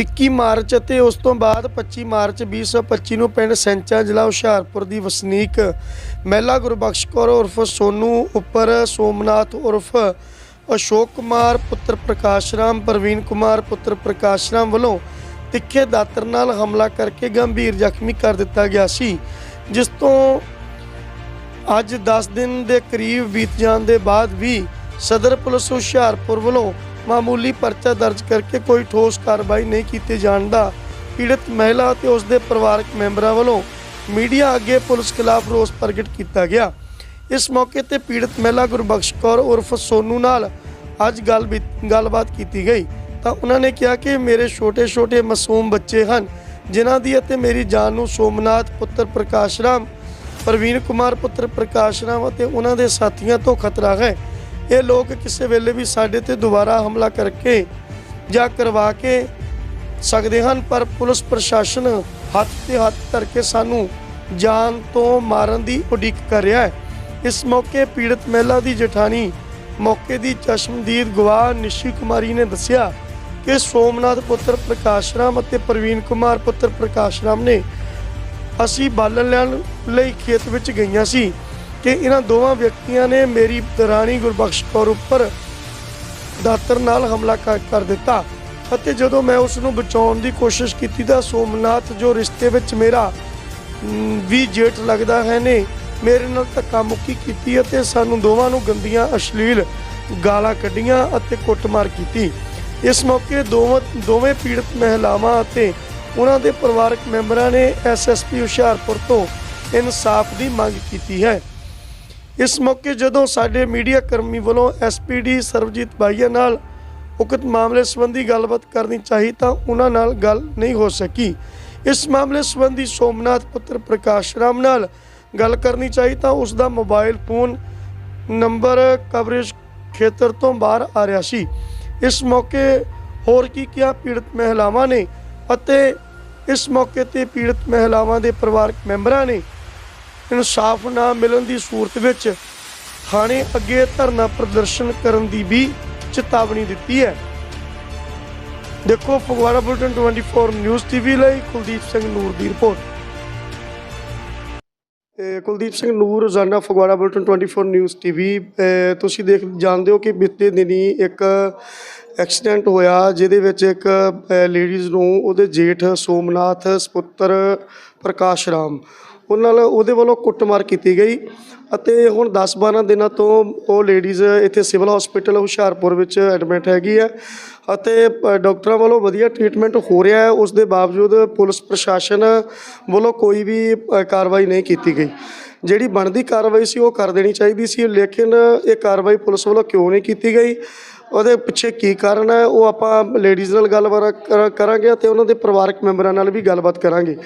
21 March ਅਤੇ ਉਸ ਤੋਂ ਬਾਅਦ 25 ਮਾਰਚ 2025 ਨੂੰ ਪਿੰਡ ਸੈਂਚਾ ਜ਼ਿਲ੍ਹਾ ਹੁਸ਼ਿਆਰਪੁਰ ਦੀ ਵਸਨੀਕ ਮਹਿਲਾ ਗੁਰਬਖਸ਼ ਕੌਰ ਉਰਫ ਸੋਨੂ ਉੱਪਰ ਸੋਮਨਾਥ ਉਰਫ ਅਸ਼ੋਕ ਕੁਮਾਰ, ਪੁੱਤਰ ਪ੍ਰਕਾਸ਼ ਰਾਮ, ਪ੍ਰਵੀਨ ਕੁਮਾਰ, ਪੁੱਤਰ ਪ੍ਰਕਾਸ਼ ਰਾਮ ਵੱਲੋਂ ਤਿੱਖੇ ਦਾਤਰ ਨਾਲ ਹਮਲਾ ਕਰਕੇ ਗੰਭੀਰ ਜ਼ਖਮੀ ਕਰ ਦਿੱਤਾ ਗਿਆ ਸੀ, ਜਿਸ ਤੋਂ ਅੱਜ 10 ਦਿਨ ਦੇ ਕਰੀਬ ਬੀਤ ਜਾਣ ਦੇ ਬਾਅਦ ਵੀ ਸਦਰ ਪੁਲਿਸ ਹੁਸ਼ਿਆਰਪੁਰ ਵੱਲੋਂ ਮਾਮੂਲੀ ਪਰਚਾ ਦਰਜ ਕਰਕੇ ਕੋਈ ਠੋਸ ਕਾਰਵਾਈ ਨਹੀਂ ਕੀਤੀ ਜਾਣ ਦਾ ਪੀੜਤ ਮਹਿਲਾ ਅਤੇ ਉਸ ਦੇ ਪਰਿਵਾਰਕ ਮੈਂਬਰਾਂ ਵੱਲੋਂ ਮੀਡੀਆ ਅੱਗੇ ਪੁਲਿਸ ਖਿਲਾਫ ਰੋਸ ਪ੍ਰਗਟ ਕੀਤਾ ਗਿਆ। ਇਸ ਮੌਕੇ ਤੇ ਪੀੜਤ ਮਹਿਲਾ ਗੁਰਬਖਸ਼ ਕੌਰ ਉਰਫ ਸੋਨੂ ਨਾਲ ਅੱਜ ਗੱਲ ਗੱਲਬਾਤ ਕੀਤੀ ਗਈ। ਤਾਂ ਉਹਨਾਂ ਨੇ ਕਿਹਾ ਕਿ ਮੇਰੇ ਛੋਟੇ-ਛੋਟੇ ਮਾਸੂਮ ਬੱਚੇ ਹਨ, ਜਿਨ੍ਹਾਂ ਦੀ ਅਤੇ ਮੇਰੀ ਜਾਨ ਨੂੰ ਸੋਮਨਾਥ, ਪੁੱਤਰ ਪ੍ਰਕਾਸ਼ ਰਾਮ, ਪ੍ਰਵੀਨ ਕੁਮਾਰ, ਪੁੱਤਰ ਪ੍ਰਕਾਸ਼ ਰਾਮ ਅਤੇ ਉਹਨਾਂ ਦੇ ਸਾਥੀਆਂ ਤੋਂ ਖਤਰਾ ਹੈ। ਇਹ ਲੋਕ ਕਿਸੇ ਵੇਲੇ ਵੀ ਸਾਡੇ ਤੇ ਦੁਬਾਰਾ ਹਮਲਾ ਕਰਕੇ ਜਾਂ ਕਰਵਾ ਕੇ ਸਕਦੇ ਹਨ, ਪਰ ਪੁਲਿਸ ਪ੍ਰਸ਼ਾਸਨ ਹੱਥ ਤੇ ਹੱਥ ਧਰ ਕੇ ਸਾਨੂੰ ਜਾਨ ਤੋਂ ਮਾਰਨ ਦੀ ਉਡੀਕ ਕਰ ਰਿਹਾ ਹੈ। ਇਸ ਮੌਕੇ ਪੀੜਤ ਮਹਿਲਾ ਦੀ ਜਠਾਣੀ ਮੌਕੇ ਦੀ ਚਸ਼ਮਦੀਦ ਗਵਾਹ ਨਿਸ਼ੀ ਕੁਮਾਰੀ ਨੇ ਦੱਸਿਆ ਕਿ ਸੋਮਨਾਥ ਪੁੱਤਰ ਪ੍ਰਕਾਸ਼ ਰਾਮ ਅਤੇ ਪ੍ਰਵੀਨ ਕੁਮਾਰ ਪੁੱਤਰ ਪ੍ਰਕਾਸ਼ ਰਾਮ ਨੇ ਅਸੀਂ ਬਾਲਣ ਲੈਣ ਲਈ ਖੇਤ ਵਿੱਚ ਗਈਆਂ ਸੀ। ਕਿ ਇਹਨਾਂ ਦੋਵਾਂ ਵਿਅਕਤੀਆਂ ਨੇ ਮੇਰੀ ਰਾਣੀ ਗੁਰਬਖਸ਼ ਕੌਰ ਉੱਪਰ ਦਾਤਰ ਨਾਲ ਹਮਲਾ ਕਰ ਦਿੱਤਾ ਅਤੇ ਜਦੋਂ ਮੈਂ ਉਸ ਨੂੰ ਬਚਾਉਣ ਦੀ ਕੋਸ਼ਿਸ਼ ਕੀਤੀ ਤਾਂ ਸੋਮਨਾਥ ਜੋ ਰਿਸ਼ਤੇ ਵਿੱਚ ਮੇਰਾ ਵੀ ਜੇਠ ਲੱਗਦਾ ਹੈ ਨੇ, ਮੇਰੇ ਨਾਲ ਧੱਕਾ ਮੁੱਕੀ ਕੀਤੀ ਅਤੇ ਸਾਨੂੰ ਦੋਵਾਂ ਨੂੰ ਗੰਦੀਆਂ ਅਸ਼ਲੀਲ ਗਾਲਾਂ ਕੱਢੀਆਂ ਅਤੇ ਕੁੱਟਮਾਰ ਕੀਤੀ। ਇਸ ਮੌਕੇ ਦੋਵਾਂ, ਦੋਵੇਂ ਪੀੜਤ ਮਹਿਲਾਵਾਂ ਅਤੇ ਉਹਨਾਂ ਦੇ ਪਰਿਵਾਰਕ ਮੈਂਬਰਾਂ ਨੇ ਐਸਐਸਪੀ ਹੁਸ਼ਿਆਰਪੁਰ ਤੋਂ ਇਨਸਾਫ ਦੀ ਮੰਗ ਕੀਤੀ ਹੈ। ਇਸ ਮੌਕੇ ਜਦੋਂ ਸਾਡੇ ਮੀਡੀਆ ਕਰਮੀ ਵੱਲੋਂ ਐਸਪੀਡੀ ਸਰਬਜੀਤ ਬਾਈਆ ਨਾਲ ਉਕਤ ਮਾਮਲੇ ਸੰਬੰਧੀ ਗੱਲਬਾਤ ਕਰਨੀ ਚਾਹੀ ਤਾਂ ਉਹਨਾਂ ਨਾਲ ਗੱਲ ਨਹੀਂ ਹੋ ਸਕੀ। ਇਸ ਮਾਮਲੇ ਸੰਬੰਧੀ ਸੋਮਨਾਥ ਪੁੱਤਰ ਪ੍ਰਕਾਸ਼ ਰਾਮ ਨਾਲ ਗੱਲ ਕਰਨੀ ਚਾਹੀ ਤਾਂ ਉਸ ਦਾ ਮੋਬਾਈਲ ਫੋਨ ਨੰਬਰ ਕਵਰੇਜ ਖੇਤਰ ਤੋਂ ਬਾਹਰ ਆ ਰਿਹਾ ਸੀ। ਇਸ ਮੌਕੇ ਹੋਰ ਕੀ ਕਿਹਾ ਪੀੜਤ ਮਹਿਲਾਵਾਂ ਨੇ ਅਤੇ ਇਸ ਮੌਕੇ ਤੇ ਪੀੜਤ ਮਹਿਲਾਵਾਂ ਦੇ ਪਰਿਵਾਰਕ ਮੈਂਬਰਾਂ ਨੇ ਇਨਸਾਫ ਨਾ ਮਿਲਣ ਦੀ ਸੂਰਤ ਵਿੱਚ ਥਾਣੇ ਅੱਗੇ ਧਰਨਾ ਪ੍ਰਦਰਸ਼ਨ ਕਰਨ ਦੀ ਵੀ ਚੇਤਾਵਨੀ ਦਿੱਤੀ ਹੈ। ਦੇਖੋ, ਫਗਵਾੜਾ ਬੁਲਟਨ 24 ਨਿਊਜ਼ ਟੀਵੀ ਲਈ ਕੁਲਦੀਪ ਸਿੰਘ ਨੂਰ ਦੀ ਰਿਪੋਰਟ। ਕੁਲਦੀਪ ਸਿੰਘ ਨੂਰ, ਰੋਜ਼ਾਨਾ ਫਗਵਾੜਾ ਬੁਲਟਨ 24 ਨਿਊਜ਼ ਟੀਵੀ ਤੁਸੀਂ ਦੇਖ, ਜਾਣਦੇ ਹੋ ਕਿ ਬੀਤੇ ਦਿਨੀ ਇੱਕ ਐਕਸੀਡੈਂਟ ਹੋਇਆ, ਜਿਹਦੇ ਵਿੱਚ ਇੱਕ ਲੇਡੀਜ਼ ਨੂੰ ਉਹਦੇ ਜੇਠ ਸੋਮਨਾਥ, ਸਪੁੱਤਰ ਪ੍ਰਕਾਸ਼ ਰਾਮ ਉਹਨਾਂ ਨਾਲ ਉਹਦੇ ਵੱਲੋਂ ਕੁੱਟਮਾਰ ਕੀਤੀ ਗਈ ਅਤੇ ਹੁਣ 10-12 ਦਿਨਾਂ ਤੋਂ ਉਹ ਲੇਡੀਜ਼ ਇੱਥੇ ਸਿਵਲ ਹਸਪੀਟਲ ਹੁਸ਼ਿਆਰਪੁਰ ਵਿੱਚ ਐਡਮਿਟ ਹੈਗੀ ਹੈ ਅਤੇ ਪ- ਡਾਕਟਰਾਂ ਵੱਲੋਂ ਵਧੀਆ ਟ੍ਰੀਟਮੈਂਟ ਹੋ ਰਿਹਾ ਹੈ। ਉਸ ਦੇ ਬਾਵਜੂਦ ਪੁਲਿਸ ਪ੍ਰਸ਼ਾਸਨ ਵੱਲੋਂ ਕੋਈ ਵੀ ਕਾਰਵਾਈ ਨਹੀਂ ਕੀਤੀ ਗਈ। ਜਿਹੜੀ ਬਣਦੀ ਕਾਰਵਾਈ ਸੀ ਉਹ ਕਰ ਦੇਣੀ ਚਾਹੀਦੀ ਸੀ, ਲੇਕਿਨ ਇਹ ਕਾਰਵਾਈ ਪੁਲਿਸ ਵੱਲੋਂ ਕਿਉਂ ਨਹੀਂ ਕੀਤੀ ਗਈ? ਉਹਦੇ ਪਿੱਛੇ ਕੀ ਕਾਰਨ ਹੈ ਉਹ ਆਪਾਂ ਲੇਡੀਜ਼ ਨਾਲ ਗੱਲਬਾਤ ਕਰ- ਕਰਾਂਗੇ ਅਤੇ ਉਹਨਾਂ ਦੇ ਪਰਿਵਾਰਕ ਮੈਂਬਰਾਂ ਨਾਲ ਵੀ ਗੱਲਬਾਤ ਕਰਾਂਗੇ।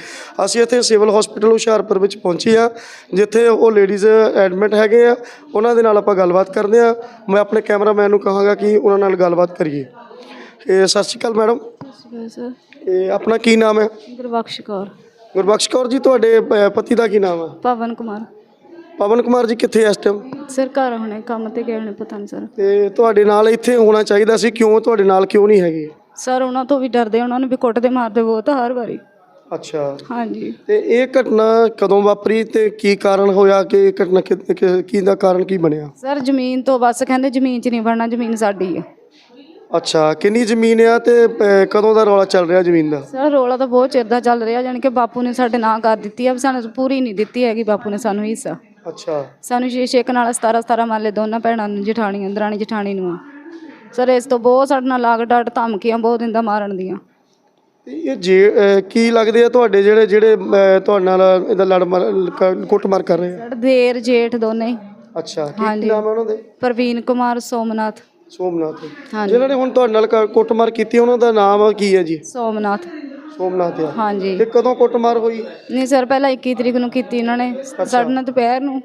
ਅਸੀਂ ਇੱਥੇ ਸਿਵਲ ਹਸਪੀਟਲ ਹੁਸ਼ਿਆਰਪੁਰ ਵਿੱਚ ਪਹੁੰਚੇ ਆ ਜਿੱਥੇ ਉਹ ਲੇਡੀਜ਼ ਐਡਮਿਟ ਹੈਗੇ ਆ। ਉਹਨਾਂ ਦੇ ਨਾਲ ਆਪਾਂ ਗੱਲਬਾਤ ਕਰਦੇ ਆ ਮੈਂ ਆਪਣੇ ਕੈਮਰਾਮੈਨ ਨੂੰ ਕਹਾਂਗਾ ਕਿ ਉਹਨਾਂ ਨਾਲ ਗੱਲਬਾਤ ਕਰੀਏ। ਇਹ ਸਤਿ ਸ਼੍ਰੀ ਅਕਾਲ ਮੈਡਮ। ਇਹ ਆਪਣਾ ਕੀ ਨਾਮ ਹੈ? ਗੁਰਬਖਸ਼ ਕੌਰ। ਗੁਰਬਖਸ਼ ਕੌਰ ਜੀ ਤੁਹਾਡੇ ਪਤੀ ਦਾ ਕੀ ਨਾਮ ਹੈ? ਪਵਨ ਕੁਮਾਰ। ਪਵਨ ਕੁਮਾਰ ਜੀ ਕਿੱਥੇ ਇਸ ਟਾਈਮ ਸਰ ਘਰ ਹੁਣੇ ਕੰਮ ਤੇ ਗਏ ਨੇ ਪਤਾ ਨਹੀਂ ਸਰ। ਤੇ ਤੁਹਾਡੇ ਨਾਲ ਇੱਥੇ ਹੋਣਾ ਚਾਹੀਦਾ ਸੀ ਕਿਉਂ? ਤੁਹਾਡੇ ਨਾਲ ਕਿਉਂ ਨਹੀਂ ਹੈਗੇ? ਸਰ ਉਹਨਾਂ ਤੋਂ ਵੀ ਡਰਦੇ ਉਹਨਾਂ ਨੂੰ ਵੀ ਕੁੱਟਦੇ ਮਾਰਦੇ ਬਹੁਤ ਹਰ ਵਾਰੀ। ਅੱਛਾ। ਹਾਂਜੀ। ਤੇ ਇਹ ਘਟਨਾ ਕਦੋਂ ਵਾਪਰੀ ਤੇ ਕੀ ਕਾਰਨ ਹੋਇਆ ਕਿ ਇਹ ਘਟਨਾ ਕਿ- ਕਿ- ਕੀ ਦਾ ਕਾਰਨ ਕੀ ਬਣਿਆ? ਸਰ ਜ਼ਮੀਨ ਤੋਂ ਬਸ ਕਹਿੰਦੇ ਜ਼ਮੀਨ 'ਚ ਨਹੀਂ ਵੜਨਾ ਜ਼ਮੀਨ ਸਾਡੀ ਹੈ ਅੱਛਾ ਕਿੰਨੀ ਜ਼ਮੀਨ ਆ ਤੇ ਅਹ, ਕਦੋਂ ਦਾ ਰੌਲਾ ਚੱਲ ਰਿਹਾ ਜ਼ਮੀਨ ਦਾ? ਸਰ ਰੋਲਾ ਤਾਂ ਬਹੁਤ ਚਿਰ ਦਾ ਚੱਲ ਰਿਹਾ ਜਾਣੀ ਕਿ ਬਾਪੂ ਨੇ ਸਾਡੇ ਨਾਂ ਕਰ ਦਿੱਤੀ ਆ ਵੀ ਸਾਨੂੰ ਪੂਰੀ ਨਹੀਂ ਦਿੱਤੀ ਹੈਗੀ ਬਾਪੂ ਨੇ ਸਾਨੂੰ ਹਿੱਸਾ। ਅੱਛਾ। ਸਾਨੂੰ ਛੇ ਛੇ ਨਾਲ 17 17 ਮਾਲੇ ਦੋਨਾਂ ਭੈਣਾਂ ਨੂੰ ਜਠਾਣੀਆਂ ਦਰਾਣੀ ਜਠਾਣੀ ਨੂੰ ਆ। ਸਰ ਇਸ ਤੋਂ ਬਹੁਤ ਸਾਡੇ ਨਾਲ ਲਾਗ ਡਾਟ ਧਮਕੀਆਂ ਬਹੁਤ ਦਿੰਦਾ ਮਾਰਨ ਦੀਆਂ। ਤੇ ਇਹ ਜੇ ਅਹ, ਕੀ ਲੱਗਦੇ ਆ ਤੁਹਾਡੇ ਜਿਹੜੇ ਜਿਹੜੇ ਅਹ, ਤੁਹਾਡੇ ਨਾਲ ਇਹਦਾ ਲੜ ਮਾਰ ਕ- ਕੁੱਟਮਾਰ ਕਰ ਰਹੇ ਆ? ਸਾਡੇ ਦੇਰ ਜੇਠ ਦੋਨੇ। ਹੀ ਅੱਛਾ ਕੀ ਹਾਂਜੀ। ਨਾਮ ਹੈ ਉਹਨਾਂ ਦੇ? ਪ੍ਰਵੀਨ ਕੁਮਾਰ ਸੋਮਨਾਥ। ਸੋਮਨਾਥ। ਹਾਂਜੀ। ਜਿਨ੍ਹਾਂ ਨੇ ਹੁਣ ਤੁਹਾਡੇ ਨਾਲ ਕ- ਕੁੱਟਮਾਰ ਕੀਤੀ ਉਹਨਾਂ ਦਾ ਨਾਮ ਕੀ ਹੈ ਜੀ? ਸੋਮਨਾਥ। ਸੋਮਨਾਥ ਆ ਹਾਂਜੀ। ਤੇ ਕਦੋਂ ਕੁੱਟਮਾਰ ਹੋਈ? ਨਹੀਂ ਸਰ ਪਹਿਲਾਂ 21 ਤਰੀਕ ਨੂੰ ਕੀਤੀ ਇਹਨਾਂ ਨੇ। ਸਾਡੇ ਨਾਲ ਦੁਪਹਿਰ ਨੂੰ।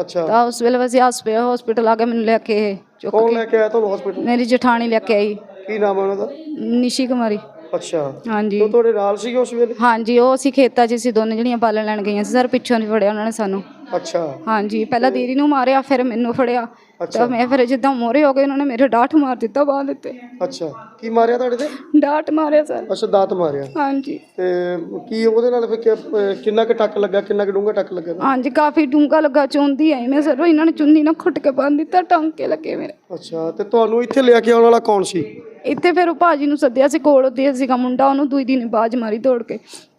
ਅੱਛਾ। ਤਾਂ ਉਸ ਵੇਲੇ ਵਸੇ ਹਸਪੀਟਲ ਹਸਪੀਟਲ ਆ ਕੇ ਮੈਨੂੰ ਲੈ ਕੇ ਇਹ ਚੁੱਕ ਕੌਣ ਲੈ ਕੇ ਆਇਆ ਤੁਹਾਨੂੰ ਹਸਪੀਟਲ ਮੇਰੀ ਜਠਾਣੀ ਲੈ ਕੇ ਆਈ। ਕੀ ਨਾਮ ਉਹਨਾਂ ਦਾ? ਨਿਸ਼ੀ ਕੁਮਾਰੀ। ਅੱਛਾ। ਹਾਂਜੀ। ਤੇ ਤੁਹਾਡੇ ਨਾਲ ਸੀਗੇ ਉਸ ਵੇਲੇ? ਹਾਂਜੀ ਉਹ ਅਸੀਂ ਖੇਤਾਂ 'ਚ ਸੀ ਦੋਨੇ ਜਿਹੜੀਆਂ ਪਾਲਣ ਲੈਣ ਗਈਆਂ ਸੀ। ਸਰ ਪਿੱਛੋਂ ਨਹੀਂ ਫੜਿਆ ਉਹਨਾਂ ਨੇ ਸਾਨੂੰ। ਅੱਛਾ। ਹਾਂਜੀ ਪਹਿਲਾਂ ਦੀਦੀ ਨੂੰ ਮਾਰਿਆ ਫਿਰ ਮੈਨੂੰ ਫੜਿਆ। ਤਾਂ ਮੈਂ ਫਿਰ ਜਿੱਦਾਂ ਮੋਰੇ ਹੋ ਗਏ ਉਹਨਾਂ ਨੇ ਮੇਰੇ ਡਾਠ ਮਾਰ ਦਿੱਤਾ ਬਾਹ ਦੇ ਉੱਤੇ। ਅੱਛਾ ਕੀ ਮਾਰਿਆ ਤੁਹਾਡੇ ਤੇ? ਡਾਠ ਮਾਰਿਆ ਸਰ। ਅੱਛਾ ਦਾਤ ਮਾਰਿਆ। ਹਾਂਜੀ। ਤੇ ਕੀ ਉਹਦੇ ਨਾਲ ਫਿਰ ਕਿ- ਕਿੰਨਾ ਕੁ ਟੱਕ ਲੱਗਾ ਕਿੰਨਾ ਕੁ ਡੂੰਘਾ ਟੱਕ ਲੱਗਾ? ਹਾਂਜੀ ਕਾਫੀ ਡੂੰਘਾ ਲੱਗਾ ਚੁੰਦੀ ਆਈ ਮੈਂ ਸਰ ਇਹਨਾਂ ਨੇ ਚੁੰਨੀ ਨਾਲ ਖੁੱਟ ਕੇ ਬੰਨ ਦਿੱਤਾ ਟਾਂਕੇ ਲੱਗੇ ਮੇਰੇ। ਅੱਛਾ ਤੇ ਤੁਹਾਨੂੰ ਇੱਥੇ ਲਿਆ ਕੇ ਆਉਣ ਵਾਲਾ ਕੌਣ ਸੀ? ਇੱਥੇ ਫਿਰ ਉਹ ਭਾਜੀ ਨੂੰ ਸੱਦਿਆ ਸੀ ਕੋਲ ਉਹਦੇ ਸੀਗਾ ਮੁੰਡਾ ਉਹਨੂੰ ਦੂਈ ਦਿਨ ਬਾਜ ਮਾਰੀ ਦੌੜ ਕੇ।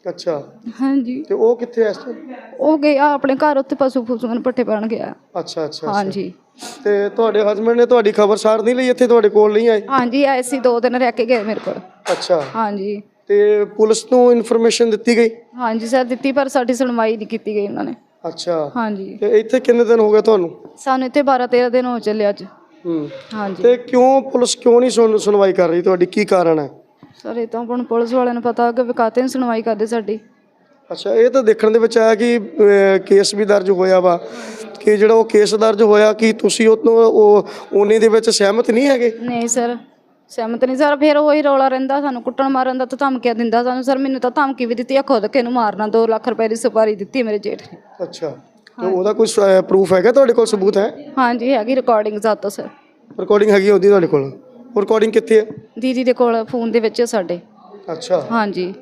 ਅੱਛਾ। ਹਾਂਜੀ। ਤੇ ਉਹ ਕਿੱਥੇ ਐ ਇਸ time? ਉਹ ਗਿਆ ਆਪਣੇ ਘਰ ਉੱਥੇ ਪਸ਼ੂ ਫਸੂਆਂ ਨੂੰ ਪੱਠੇ ਪਾਣ ਗਿਆ। ਅੱਛਾ ਅੱਛਾ। ਹਾਂਜੀ। ਤੇ ਤੁਹਾਡੇ ਹਸਬੰਡ ਨੇ ਤੁਹਾਡੀ ਖਬਰ ਸਾਰ ਨਹੀਂ ਲਈ ਇੱਥੇ ਤੁਹਾਡੇ ਕੋਲ ਨਹੀਂ ਆਏ? ਹਾਂਜੀ ਆਏ ਸੀ ਦੋ ਦਿਨ ਰਹਿ ਕੇ ਗਏ ਮੇਰੇ ਕੋਲ। ਅੱਛਾ। ਹਾਂਜੀ। ਤੇ ਪੁਲਿਸ ਨੂੰ ਇਨਫੋਰਮੇਸ਼ਨ ਦਿੱਤੀ ਗਈ? ਹਾਂਜੀ ਸਰ ਦਿੱਤੀ ਪਰ ਸਾਡੀ ਸੁਣਵਾਈ ਨਹੀਂ ਕੀਤੀ ਗਈ ਉਹਨਾਂ ਨੇ। ਅੱਛਾ। ਹਾਂਜੀ। ਤੇ ਇੱਥੇ ਕਿੰਨੇ ਦਿਨ ਹੋ ਗਏ ਤੁਹਾਨੂੰ? ਸਾਨੂੰ ਇੱਥੇ 12 13 ਦਿਨ ਹੋ ਚੱਲੇ ਅੱਜ। ਹੂੰ। ਹਾਂਜੀ। ਤੇ ਕਿਉਂ ਪੁਲਿਸ ਕਿਉਂ ਨਹੀਂ ਸੁਣ- ਸੁਣਵਾਈ ਕਰ ਰਹੀ ਤੁਹਾਡੀ? ਕੀ ਕਾਰਨ ਹੈ? ਸਰ ਇਹ ਤਾਂ ਹੁਣ ਪੁਲਿਸ ਵਾਲਿਆਂ ਨੂੰ ਪਤਾ ਕਿ ਵਿਕਾਤੇ ਨਹੀਂ ਸੁਣਵਾਈ ਕਰਦੇ ਸਾਡੀ। ਅੱਛਾ ਇਹ ਤਾਂ ਦੇਖਣ ਦੇ ਵਿੱਚ ਆਇਆ ਕਿ ਅਹ, ਕੇਸ ਵੀ ਦਰਜ ਹੋਇਆ ਵਾ। ਕਿ ਜਿਹੜਾ ਉਹ ਕੇਸ ਦਰਜ ਹੋਇਆ ਕਿ ਤੁਸੀਂ ਉਹ ਤੋਂ ਉਹ ਉਹਨੇ ਦੇ ਵਿੱਚ ਸਹਿਮਤ ਨਹੀਂ ਹੈਗੇ? ਨਹੀਂ ਸਰ ਸਹਿਮਤ ਨਹੀਂ ਸਰ ਫਿਰ ਉਹੀ ਰੌਲਾ ਰਹਿੰਦਾ ਸਾਨੂੰ ਕੁੱਟਣ ਮਾਰਨ ਦਾ ਤਾਂ ਧਮਕੀਆਂ ਦਿੰਦਾ ਸਾਨੂੰ। ਸਰ ਮੈਨੂੰ ਤਾਂ ਧਮਕੀ ਵੀ ਦਿੱਤੀ ਆ ਖੁਦ ਕਿ ਇਹਨੂੰ ਮਾਰਨਾ 2 ਲੱਖ ਰੁਪਏ ਦੀ ਸੁਪਾਰੀ ਦਿੱਤੀ ਮੇਰੇ ਜੇਠ ਨੇ। ਅੱਛਾ ਤੇ ਉਹਦਾ ਕੋਈ ਪ੍ਰੂਫ ਹੈਗਾ ਤੁਹਾਡੇ ਕੋਲ ਸਬੂਤ ਹੈ? ਹਾਂਜੀ ਹੈਗੀ ਰਿਕਾਰਡਿੰਗ ਸਾਤੋਂ ਸਰ। ਰਿਕਾਰਡਿੰਗ ਹੈਗੀ ਉਹਦੀ ਤੁਹਾਡੇ ਕੋਲ? ਉਹ ਰਿਕਾਰਡਿੰਗ ਕਿੱਥੇ ਹੈ? ਦੀਦੀ ਦੇ ਕੋਲ ਫੋਨ ਦੇ ਵਿੱਚ ਆ ਸਾਡੇ। ਅੱਛਾ। ਹਾਂਜੀ।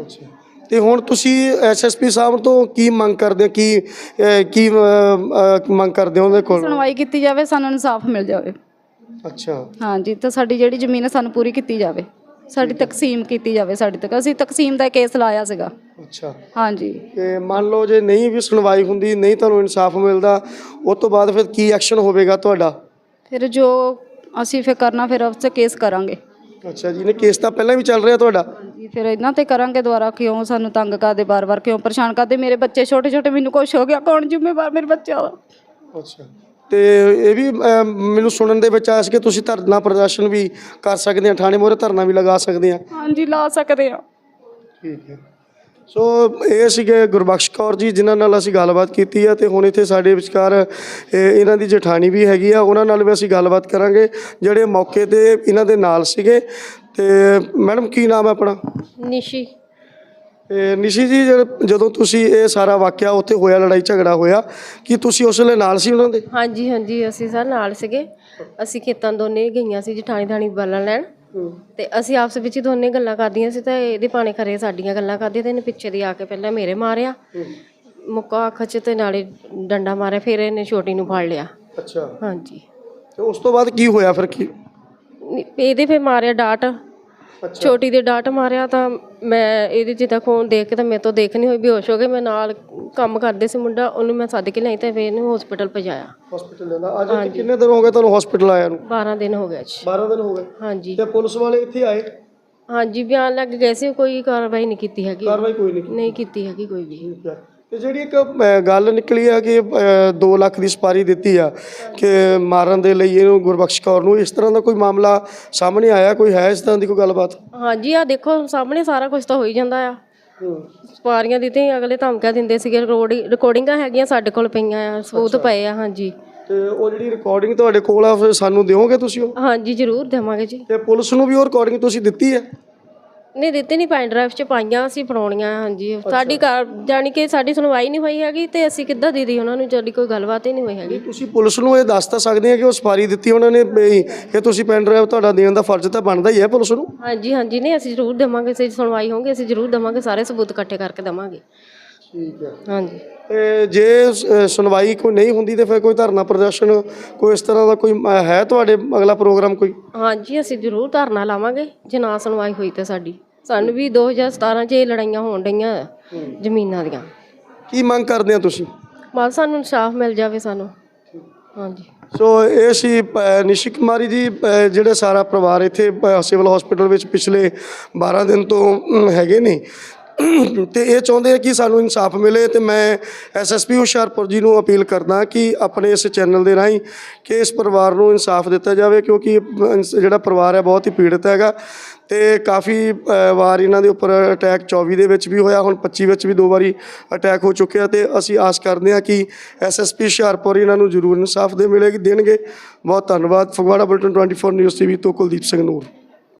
ਅੱਛਾ। ਤੇ ਹੁਣ ਤੁਸੀਂ ਐਸਐਸਪੀ ਸਾਹਿਬ ਤੋਂ ਕੀ ਮੰਗ ਕਰਦੇ ਹੋ? ਕੀ ਅਹ, ਕੀ ਅਹ, ਅਹ, ਮੰਗ ਕਰਦੇ ਹੋ ਉਹਦੇ ਕੋਲ? ਸੁਣਵਾਈ ਕੀਤੀ ਜਾਵੇ ਸਾਨੂੰ ਇਨਸਾਫ ਮਿਲ ਜਾਵੇ। ਅੱਛਾ। ਹਾਂਜੀ ਤਾਂ ਸਾਡੀ ਜਿਹੜੀ ਜ਼ਮੀਨ ਹੈ ਸਾਨੂੰ ਪੂਰੀ ਕੀਤੀ ਜਾਵੇ। ਸਾਡੀ ਤਕਸੀਮ ਕੀਤੀ ਜਾਵੇ ਸਾਡੀ ਤੱਕ। ਅਸੀਂ ਤਕਸੀਮ ਦਾ ਕੇਸ ਲਾਇਆ ਸੀਗਾ। ਅੱਛਾ। ਹਾਂਜੀ। ਤੇ ਮੰਨ ਲਓ ਜੇ ਨਹੀਂ ਵੀ ਸੁਣਵਾਈ ਹੁੰਦੀ ਨਹੀਂ ਤੁਹਾਨੂੰ ਇਨਸਾਫ ਮਿਲਦਾ ਉਸ ਤੋਂ ਬਾਅਦ ਫਿਰ ਕੀ ਐਕਸ਼ਨ ਹੋਵੇਗਾ ਤੁਹਾਡਾ? ਫਿਰ ਜੋ ਅਸੀਂ ਫਿਰ ਕਰਨਾ ਫਿਰ ਉਸ 'ਤੇ ਕੇਸ ਕਰਾਂਗੇ। ਅੱਛਾ ਜੀ ਨੇ ਕੇਸ ਤਾਂ ਪਹਿਲਾਂ ਵੀ ਚੱਲ ਰਿਹਾ ਤੁਹਾਡਾ? ਜੀ ਫਿਰ ਇਹਨਾਂ ਤੇ ਕਰਾਂਗੇ ਦੁਬਾਰਾ ਕਿਉਂ ਸਾਨੂੰ ਤੰਗ ਕਰਦੇ ਬਾਰ-ਬਾਰ ਕਿਉਂ ਪਰੇਸ਼ਾਨ ਕਰਦੇ? ਮੇਰੇ ਬੱਚੇ ਛੋਟੇ-ਛੋਟੇ ਮੈਨੂੰ ਕੁਛ ਹੋ ਗਿਆ ਕੌਣ ਜ਼ਿੰਮੇਵਾਰ ਮੇਰੇ ਬੱਚਿਆਂ ਦਾ? ਅੱਛਾ। ਤੇ ਇਹ ਵੀ ਮੈਨੂੰ ਸੁਣਨ ਦੇ ਵਿੱਚ ਆਇਆ ਸੀ ਕਿ ਤੁਸੀਂ ਧਰਨਾ ਪ੍ਰਦਰਸ਼ਨ ਵੀ ਕਰ ਸਕਦੇ ਆ ਥਾਣੇ ਮੋਰੇ ਧਰਨਾ ਵੀ ਲਗਾ ਸਕਦੇ ਆ। ਹਾਂਜੀ ਲਾ ਸਕਦੇ ਆ। ਠੀਕ ਹੈ। ਸੋ ਇਹ ਸੀਗੇ ਗੁਰਬਖਸ਼ ਕੌਰ ਜੀ ਜਿਨ੍ਹਾਂ ਨਾਲ ਅਸੀਂ ਗੱਲਬਾਤ ਕੀਤੀ ਹੈ ਤੇ ਹੁਣ ਇੱਥੇ ਸਾਡੇ ਵਿਚਕਾਰ ਇਹ ਇਹਨਾਂ ਦੀ ਜਠਾਣੀ ਵੀ ਹੈਗੀ ਆ ਉਹਨਾਂ ਨਾਲ ਵੀ ਅਸੀਂ ਗੱਲਬਾਤ ਕਰਾਂਗੇ ਜਿਹੜੇ ਮੌਕੇ ਤੇ ਇਹਨਾਂ ਦੇ ਨਾਲ ਸੀਗੇ। ਤੇ ਮੈਡਮ ਕੀ ਨਾਮ ਹੈ ਆਪਣਾ? ਨਿਸ਼ੀ। ਇਹ ਨਿਸ਼ੀ ਜੀ ਜਦ- ਜਦੋਂ ਤੁਸੀਂ ਇਹ ਸਾਰਾ ਵਾਕਿਆ ਉੱਥੇ ਹੋਇਆ ਲੜਾਈ ਝਗੜਾ ਹੋਇਆ ਕੀ ਤੁਸੀਂ ਉਸ ਵੇਲੇ ਨਾਲ ਸੀ ਉਹਨਾਂ ਦੇ? ਹਾਂਜੀ ਹਾਂਜੀ ਅਸੀਂ ਸਰ ਨਾਲ ਸੀਗੇ। ਅਸੀਂ ਖੇਤਾਂ ਦੋਨੇ ਗਈਆਂ ਸੀ ਜਠਾਣੀ ਥਾਣੀ ਬਾਲਣ ਲੈਣ। ਤੇ ਅਸੀਂ ਆਪਸ ਵਿੱਚ ਹੀ ਦੋਨੇ ਗੱਲਾਂ ਕਰਦੀਆਂ ਸੀ ਤੇ ਇਹਦੇ ਪਾਣੇ ਖਰੇ ਸਾਡੀਆਂ ਗੱਲਾਂ ਕਰਦੀ ਤੇ ਇਹਨੇ ਪਿੱਛੇ ਦੀ ਆ ਕੇ ਪਹਿਲਾਂ ਮੇਰੇ ਮਾਰਿਆ। ਮੁੱਕਾ ਅੱਖ 'ਚ ਤੇ ਨਾਲੇ ਡੰਡਾ ਮਾਰਿਆ ਫਿਰ ਇਹਨੇ ਛੋਟੀ ਨੂੰ ਫੜ ਲਿਆ। ਅੱਛਾ। ਹਾਂਜੀ। ਤੇ ਉਸ ਤੋਂ ਬਾਅਦ ਕੀ ਹੋਇਆ ਫਿਰ? ਕੀ ਇਹਦੇ ਫਿਰ ਮਾਰਿਆ ਡਾਟ। ਛੋਟੀ ਦੇ ਡਾਟ ਮਾਰਿਆ ਤਾਂ ਮੈਂ ਇਹਦੇ ਜਿੱਦਾਂ ਖੂਨ ਦੇਖ ਕੇ ਤਾਂ ਮੇਰੇ ਤੋਂ ਦੇਖ ਨਹੀਂ ਹੋਈ ਬੇਹੋਸ਼ ਹੋ ਗਏ। ਮੈਂ ਨਾਲ ਕੰਮ ਕਰਦੇ ਸੀ ਮੁੰਡਾ ਉਹਨੂੰ ਮੈਂ ਸੱਦ ਕੇ ਲਈ ਤੇ ਫਿਰ ਇਹਨੂੰ ਹਸਪੀਟਲ ਪਹੁੰਚਾਇਆ ਹਸਪੀਟਲ ਜਾਂਦਾ ਅੱਜ ਕਿੰਨੇ ਦਿਨ ਹੋ ਗਏ ਤੁਹਾਨੂੰ ਹਸਪੀਟਲ ਆਇਆ ਨੂੰ? 12 ਦਿਨ ਹੋ ਗਏ ਅੱਜ। 12 ਦਿਨ ਹੋ ਗਏ। ਹਾਂਜੀ। ਤੇ ਪੁਲਿਸ ਵਾਲੇ ਇੱਥੇ ਆਏ? ਹਾਂਜੀ ਬਿਆਨ ਲੱਗ ਗਏ ਸੀ ਕੋਈ ਕਾਰਵਾਈ ਨਹੀਂ ਕੀਤੀ ਹੈਗੀ। ਕਾਰਵਾਈ ਕੋਈ ਨਹੀਂ ਕੀਤੀ। ਨਹੀਂ ਕੀਤੀ ਹੈਗੀ ਕੋਈ ਵੀ। ਠੀਕ ਹੈ। ਤੇ ਜਿਹੜੀ ਇੱਕ ਗੱਲ ਨਿਕਲੀ ਆ ਕਿ 2 ਲੱਖ ਦੀ ਸਪਾਰੀ ਦਿੱਤੀ ਆ ਕਿ ਮਾਰਨ ਦੇ ਲਈ ਇਹਨੂੰ ਗੁਰਬਖਸ਼ ਕੌਰ ਨੂੰ ਇਸ ਤਰ੍ਹਾਂ ਦਾ ਕੋਈ ਮਾਮਲਾ ਸਾਹਮਣੇ ਆਇਆ ਕੋਈ ਹੈ ਇਸ ਤਰ੍ਹਾਂ ਦੀ ਕੋਈ ਗੱਲਬਾਤ? ਹਾਂਜੀ ਆ ਦੇਖੋ ਸਾਹਮਣੇ ਸਾਰਾ ਕੁਝ ਤਾਂ ਹੋ ਹੀ ਜਾਂਦਾ ਆ। ਸਪਾਰੀਆਂ ਦਿੱਤੀਆਂ ਅਗਲੇ ਧਮਕੀਆਂ ਦਿੰਦੇ ਸੀਗੇ ਰਿਕਾਰਡਿੰਗਾਂ ਹੈਗੀਆਂ ਸਾਡੇ ਕੋਲ ਪਈਆਂ ਆ ਸਬੂਤ ਪਏ ਆ ਹਾਂਜੀ। ਤੇ ਉਹ ਜਿਹੜੀ ਰਿਕਾਰਡਿੰਗ ਤੁਹਾਡੇ ਕੋਲ ਆ ਫਿਰ ਸਾਨੂੰ ਦਿਓਗੇ ਤੁਸੀਂ ਉਹ? ਹਾਂਜੀ ਜ਼ਰੂਰ ਦੇਵਾਂਗੇ ਜੀ। ਤੇ ਪੁਲਿਸ ਨੂੰ ਵੀ ਉਹ ਰਿਕਾਰਡਿੰਗ ਤੁਸੀਂ ਦਿੱਤੀ ਹੈ ਨਹੀਂ ਦਿੱਤੇ ਨਹੀਂ ਪੈਨ ਡਰਾਈਵ 'ਚ ਪਾਈਆਂ ਅਸੀਂ ਫੜਾਉਣੀਆਂ ਹਾਂਜੀ। ਸਾਡੀ ਕਾਰ ਜਾਣੀ ਕਿ ਸਾਡੀ ਸੁਣਵਾਈ ਨਹੀਂ ਹੋਈ ਹੈਗੀ ਤੇ ਅਸੀਂ ਕਿੱਦਾਂ ਦੇ ਦੀ ਉਹਨਾਂ ਨੂੰ ਜਿਹੜੀ ਕੋਈ ਗੱਲਬਾਤ ਹੀ ਨਹੀਂ ਹੋਈ ਹੈਗੀ। ਤੁਸੀਂ ਪੁਲਿਸ ਨੂੰ ਇਹ ਦੱਸ ਤਾਂ ਸਕਦੇ ਆ ਕਿ ਉਹ ਸਪਾਰੀ ਦਿੱਤੀ ਉਹਨਾਂ ਨੇ ਵੀ ਕਿ ਤੁਸੀਂ ਪੈਨ ਡਰਾਈਵ ਤੁਹਾਡਾ ਦੇਣ ਦਾ ਫਰਜ਼ ਤਾਂ ਬਣਦਾ ਹੀ ਹੈ ਪੁਲਿਸ ਨੂੰ। ਹਾਂਜੀ ਹਾਂਜੀ ਨਹੀਂ ਅਸੀਂ ਜ਼ਰੂਰ ਦੇਵਾਂਗੇ ਅਸੀਂ ਸੁਣਵਾਈ ਹੋਊਗੀ ਅਸੀਂ ਜ਼ਰੂਰ ਦੇਵਾਂਗੇ ਸਾਰੇ ਸਬੂਤ ਇਕੱਠੇ ਕਰਕੇ ਦੇਵਾਂਗੇ। ਠੀਕ ਹੈ। ਹਾਂਜੀ। ਤੇ ਜੇ ਸੁਣਵਾਈ ਕੋਈ ਨਹੀਂ ਹੁੰਦੀ ਤੇ ਫਿਰ ਕੋਈ ਧਰਨਾ ਪ੍ਰਦਰਸ਼ਨ ਕੋਈ ਇਸ ਤਰ੍ਹਾਂ ਦਾ ਕੋਈ ਹੈ ਤੁਹਾਡੇ ਅਗਲਾ ਪ੍ਰੋਗਰਾਮ ਕੋਈ? ਹਾਂਜੀ ਅਸੀਂ ਜ਼ਰੂਰ ਧਰਨਾ ਲਾਵਾਂਗੇ ਜੇ ਨਾ ਸੁਣਵਾਈ ਹੋਈ ਤੇ ਸਾਡੀ। ਸਾਨੂੰ ਵੀ 2017 ਚ ਇਹ ਲੜਾਈਆਂ ਹੋਣ ਡਈਆਂ ਜ਼ਮੀਨਾਂ ਦੀਆਂ। ਕੀ ਮੰਗ ਕਰਦੇ ਆ ਤੁਸੀਂ? ਬਸ ਸਾਨੂੰ ਇਨਸਾਫ ਮਿਲ ਜਾਵੇ ਸਾਨੂੰ। ਹਾਂਜੀ। ਸੋ ਇਹ ਸੀ ਅ, ਨਿਸ਼ੀ ਕੁਮਾਰੀ ਜੀ ਜਿਹੜੇ ਸਾਰਾ ਪਰਿਵਾਰ ਇੱਥੇ ਸਿਵਲ ਹਸਪੀਟਲ ਵਿੱਚ ਪਿਛਲੇ 12 ਦਿਨ ਤੋਂ ਹੈਗੇ ਨੇ। ਤੇ ਇਹ ਚਾਹੁੰਦੇ ਆ ਕਿ ਸਾਨੂੰ ਇਨਸਾਫ ਮਿਲੇ ਤੇ ਮੈਂ ਐਸਐਸਪੀ ਹੁਸ਼ਿਆਰਪੁਰ ਜੀ ਨੂੰ ਅਪੀਲ ਕਰਦਾ ਕਿ ਆਪਣੇ ਇਸ ਚੈਨਲ ਦੇ ਰਾਹੀਂ ਕਿ ਇਸ ਪਰਿਵਾਰ ਨੂੰ ਇਨਸਾਫ ਦਿੱਤਾ ਜਾਵੇ, ਕਿਉਂਕਿ ਇਹ ਜਿਹੜਾ ਪਰਿਵਾਰ ਹੈ ਬਹੁਤ ਹੀ ਪੀੜਤ ਹੈਗਾ ਤੇ ਕਾਫੀ ਵਾਰ ਇਹਨਾਂ ਦੇ ਉੱਪਰ ਅਟੈਕ 24 ਦੇ ਵਿੱਚ ਵੀ ਹੋਇਆ, ਹੁਣ 25 ਵਿੱਚ ਵੀ ਦੋ ਵਾਰੀ ਅਟੈਕ ਹੋ ਚੁੱਕਿਆ ਤੇ ਅਸੀਂ ਆਸ ਕਰਦੇ ਹਾਂ ਕਿ ਐਸਐਸਪੀ ਹੁਸ਼ਿਆਰਪੁਰ ਇਹਨਾਂ ਨੂੰ ਜ਼ਰੂਰ ਇਨਸਾਫ ਦੇ ਮਿਲੇਗੀ ਦੇਣਗੇ। ਬਹੁਤ ਧੰਨਵਾਦ। ਫਗਵਾੜਾ ਬੁਲਟਨ 24 ਨਿਊਜ਼ ਟੀਵੀ ਤੋਂ ਕੁਲਦੀਪ ਸਿੰਘ ਨੂਰ।